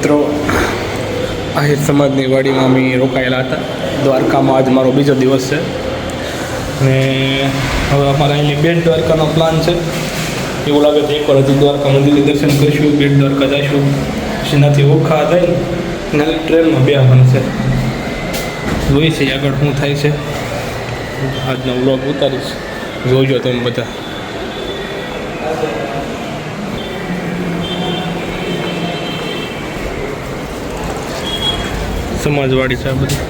મિત્રો, આહિર સમાજની વાડીમાં અમે રોકાયેલા હતા. દ્વારકામાં આજ મારો બીજો દિવસ છે. ને હવે અમારા અહીંની બેટ દ્વારકાનો પ્લાન છે. એવું લાગે છે એકવાર હજી દ્વારકા મંદિરની દર્શન કરીશું, બેટ દ્વારકા જઈશું. જેનાથી ઓખા થઈને નાની ટ્રેનમાં બે છે. જોઈ છે આગળ શું થાય છે. આજનો વ્લોગ ઉતારીશ. જોજો તમે બધા. સમાજવાડી છે આ બધી.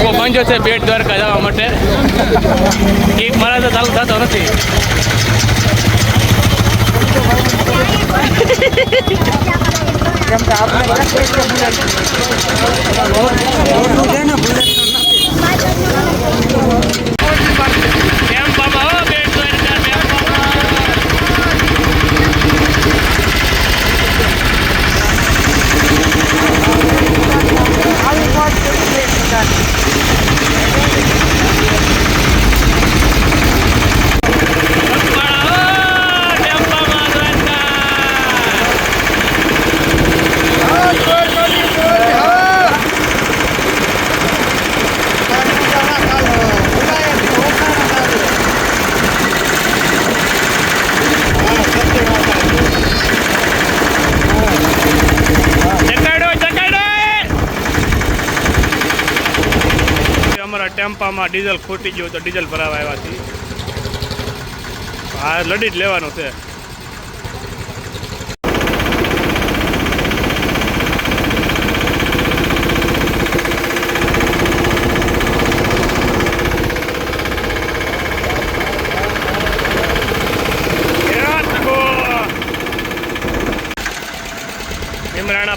પહોંચ્યો છે બેટ દ્વારકા જવા માટે. એક મારા તો ચાલુ થતો નથી. ટેમ્પામાં હો બેટ દ્વારકા ટેમ્પામાં પગપાળા હો ટેમ્પામાં દ્વારકા ચકાડો ચકાડો ટેમ્પામાં ડીઝલ ખૂટી ગયું તો ડીઝલ ભરાવા આવ્યાથી હા લડી જ લેવાનું છે.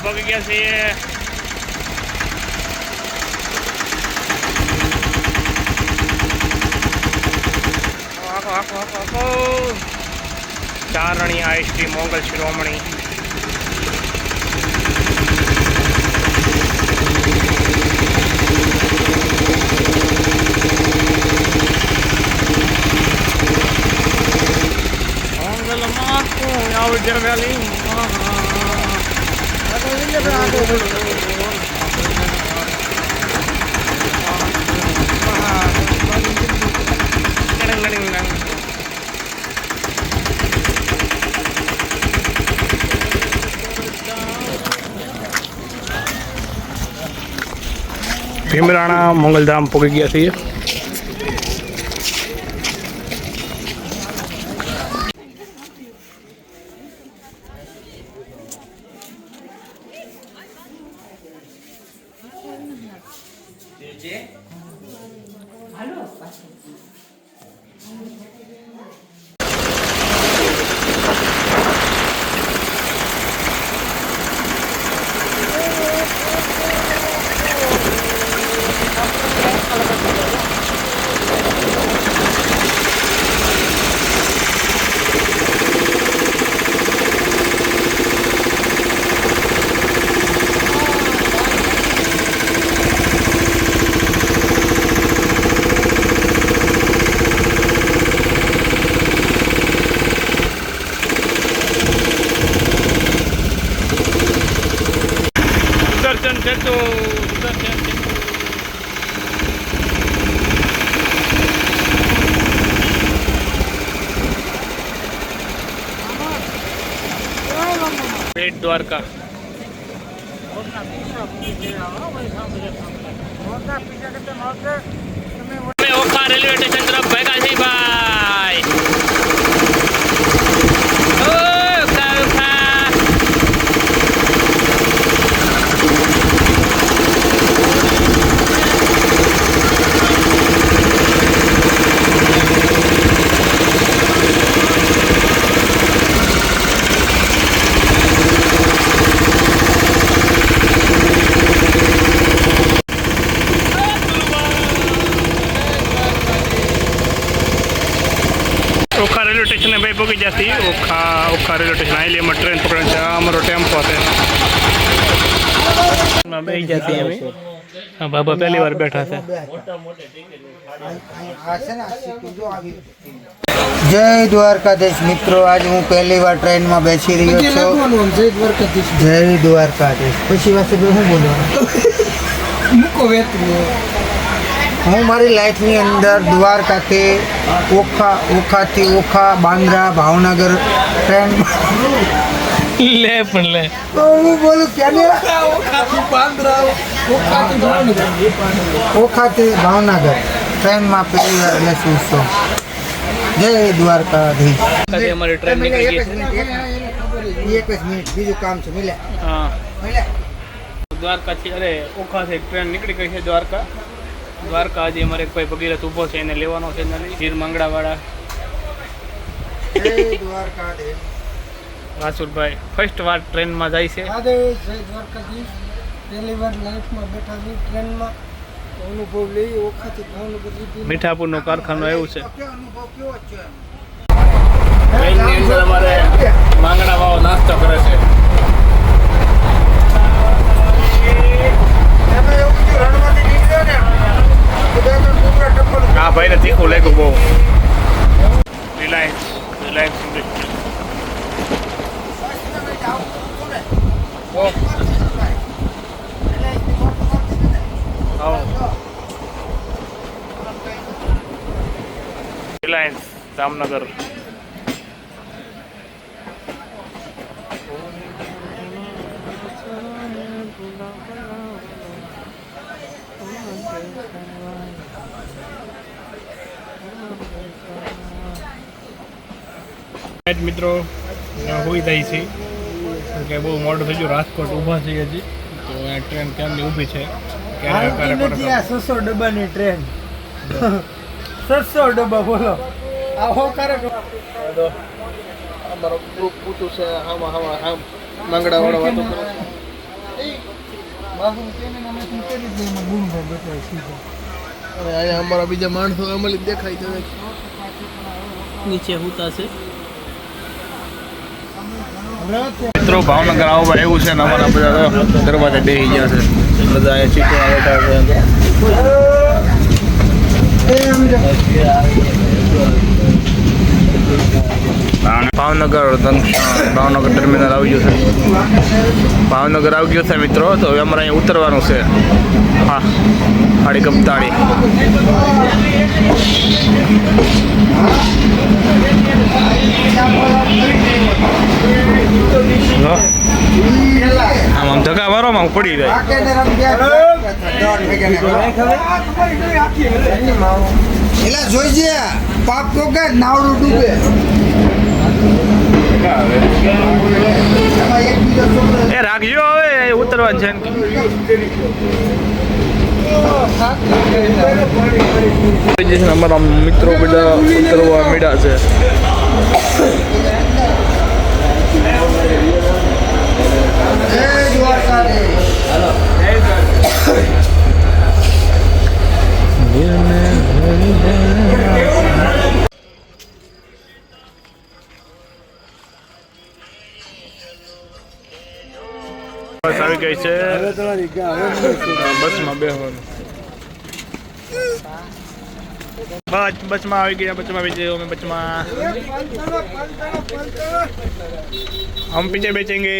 પગી ગયા છીએ. ચારણી આઈસ્ટ્રી મોગલ શિરોમણી. મોગલ માખું આવજે વેલી. ભીમરાણા મંગલધામ પહોંચી ગયા છીએ દર્શન સેતુ દર્શન સેતુ બેટ દ્વારકા. ઓખા રેલવે સ્ટેશન તરફ ભેગા છીએ ભાઈ ઓ, ઓખા, ઓખા. ઓખા રેલવે સ્ટેશને ભાઈ પહોંચી જતી ઓખા ઓખા રેલવે સ્ટેશન આવેલી એમાં ટ્રેન પકડે છે આ અમારો ટેમ્પો છે એમાં બેસી જતી અમે હા બાબા પહેલી વાર બેઠા છે જય દ્વારકાધીશ મિત્રો આજ હું પહેલી વાર ટ્રેનમાં બેસી રહ્યો છું જય દ્વારકાધીશ પછી પાસે હું બોલવાનું હું મારી લાઈફની અંદર દ્વારકાથી ઓખા ઓખાથી ઓખા બાંદ્રા ભાવનગર ટ્રેન લે પણ લે. હું બોલું કેને ઓખાથી ભાવનગર. ટ્રેનમાં પહેલી વાર બેસું છું. જય દ્વારકાધીશ. અમારી ટ્રેન નીકળી ગઈ છે. એક જ મિનિટ બીજું કામ છે મિલે હા. દ્વારકાથી અરે ઓખાથી ટ્રેન નીકળી ગઈ છે દ્વારકા. દ્વારકા આજે અમારે એક ભાઈ ભગીરથ ઊભો છે એને લેવાનો છે એનાથી હીર મંગળાવાળા વાસુરભાઈ ફર્સ્ટ વાર ટ્રેનમાં જાય છે. મીઠાપુર પહેલી વાર લાઈફમાં બેઠા છું ટ્રેનમાં. અનુભવ લઈ ઓખાથી ભાવનગર લીધી મીઠાપુરનું કારખાનું એવું છે. છે ટ્રેનની અંદર અમારે માંગડા વાળો નાસ્તો કરે છે એમાં એવું બધું રણમાંથી નીકળ્યો ને બધાનો ટુકડા ટપ્પલ આ ભાઈને તીખું લાગ્યું બહુ Reliance Reliance industry Reliance Jamnagar મિત્રો હોઈ થાય છે. કે બહુ મોડું થઈ ગયું રાજકોટ ઊભા છે હજી. તો ટ્રેન ક્યારની ઊભી છે? ક્યારે ક્યારે હાલતી આ છસો ડબ્બાની ટ્રેન છસો ડબ્બા બોલો. આ હો કરે અમારો ગ્રુપ પૂછું છે આમાં આમાં આમ માંગડા વાળો વાતો કરે. અને અહીંયા અમારા બીજા માણસો અમલી દેખાય છે. નીચે હુતા છે. મિત્રો ભાવનગર આવવા એવું છે ને અમારા બધા દરવાજે બેસી ગયા છે. બધા અહીંયા છે. ભાવનગર ભાવનગર ટર્મિનલ આવી ગયું છે ભાવનગર આવી ગયું છે મિત્રો, તો હવે અમારે અહીંયા ઉતરવાનું છે હા, હાડી કપતાળી લો. આમ આમ ધક્કા મારો આમ પડી જાય. એલા જોઈજે પાપ તો કે નાવડું ડૂબે. એ રાખજો હવે ઉતરવાનું છે ને. અમારા મિત્રો બધા ઉતરવા મળ્યા છે જય દ્વારકાધીશ બસ આવી ગઈ છે. બસમાં બેહવાનું. બસ, બસમાં આવી ગયા, બસમાં આવી જઈએ અમે હમ, પીછે બેચેંગે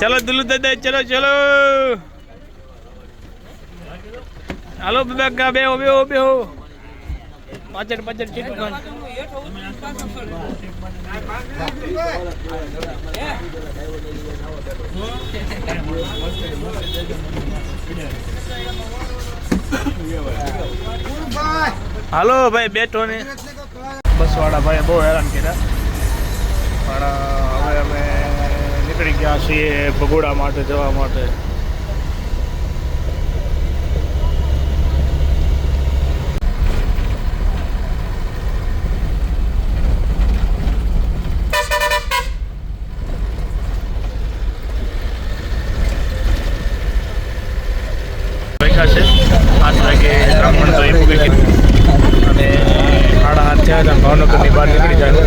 चलो दुलू दे चलो चलो हेलो विवेक बे हो बे हो बे हो बजट बजट की दुकान हेलो भाई बैठो ने બસ વાળા ભાઈ બહુ હેરાન કર્યા. પણ હવે અમે નીકળી ગયા છીએ ભગોડા માટે, જવા માટે પૈસા છે પાંચ વાગે ત્રણ મણ તો એ પૂગી ગયું અને સાડા હાથ થયા ત્યાં ભાવનગરની બહાર નીકળી જાય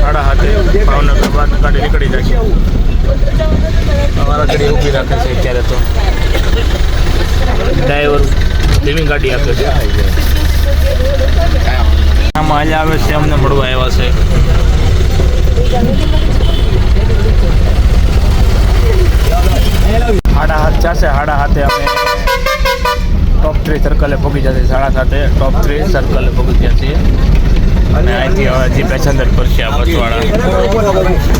સાડા હાથે ભાવનગર બહાર ગાડી નીકળી જાય. અમારા ગાડી ઊભી રાખે છે અત્યારે તો. ડ્રાઈવર ધીમી ગાડી આપે છે. આમાં આજે આવે છે, અમને મળવા આવ્યા છે. સાડા હાથ જશે સાડા હાથે અમે ટોપ થ્રી સર્કલે પહોંચી જશે સાડા સાતે ટોપ થ્રી સર્કલે પહોંચી જશે અને અહીંથી હવે હજી પેસેન્જર પર આ બસવાળા.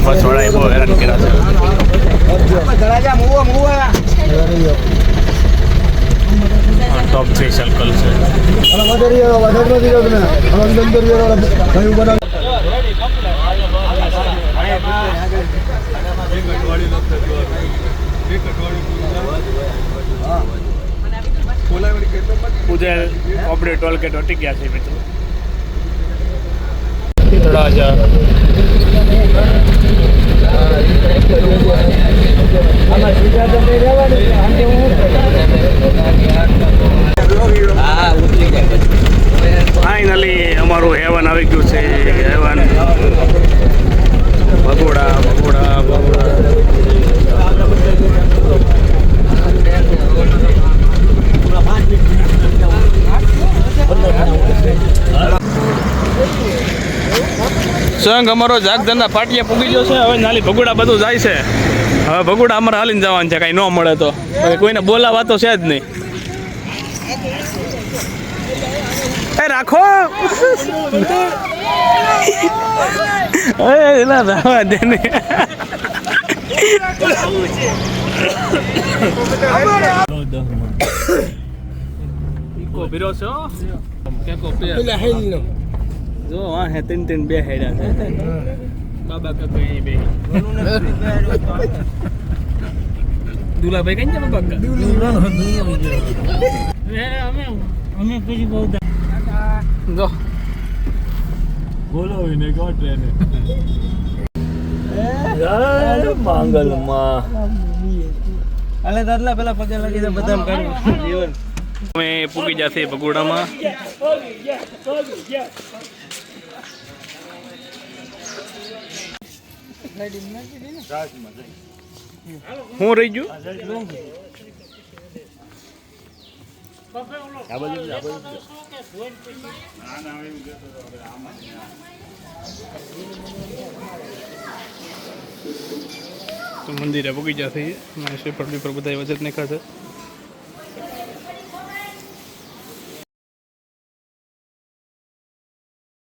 બસવાળાએ બહુ હેરાન કર્યા છે. ટોપ થ્રી સર્કલ છે. ઉદય આપણે ટોલ ગેટ અટકી ગયા છે મિત્રો. તળાજા ફાઇનલી અમારું હેવન આવી ગયું છે હેવન ભગોડા ભગોડા ભગોડા. સંઘ અમારો જાગધંધા પાટિયા પૂગી ગયો છે. હવે નાલી ભગુડા બધું જાય છે. હવે ભગુડા અમારે હાલીને જવાનું છે કાંઈ ન મળે તો. કોઈને બોલાવા તો છે જ નહીં. એ રાખો. એ એલા રાવા દે ને જો હા હે તીન તીન બે હેડા છે. બાબા કાકો અહીં બે દુલાભાઈ કઈ છે બાબા અમે અમે પછી બહુ જો. બોલાવીને કો ટ્રેન. માંગલમાં. અલે દાદલા પેલા પગે લાગી દે બધા કાઢ્યું જીવન અમે પૂગી જશે ભગોડામાં. હું રહી ગયું તો મંદિરે પૂગી જશે શ્રીફળ પર બધા વજત છે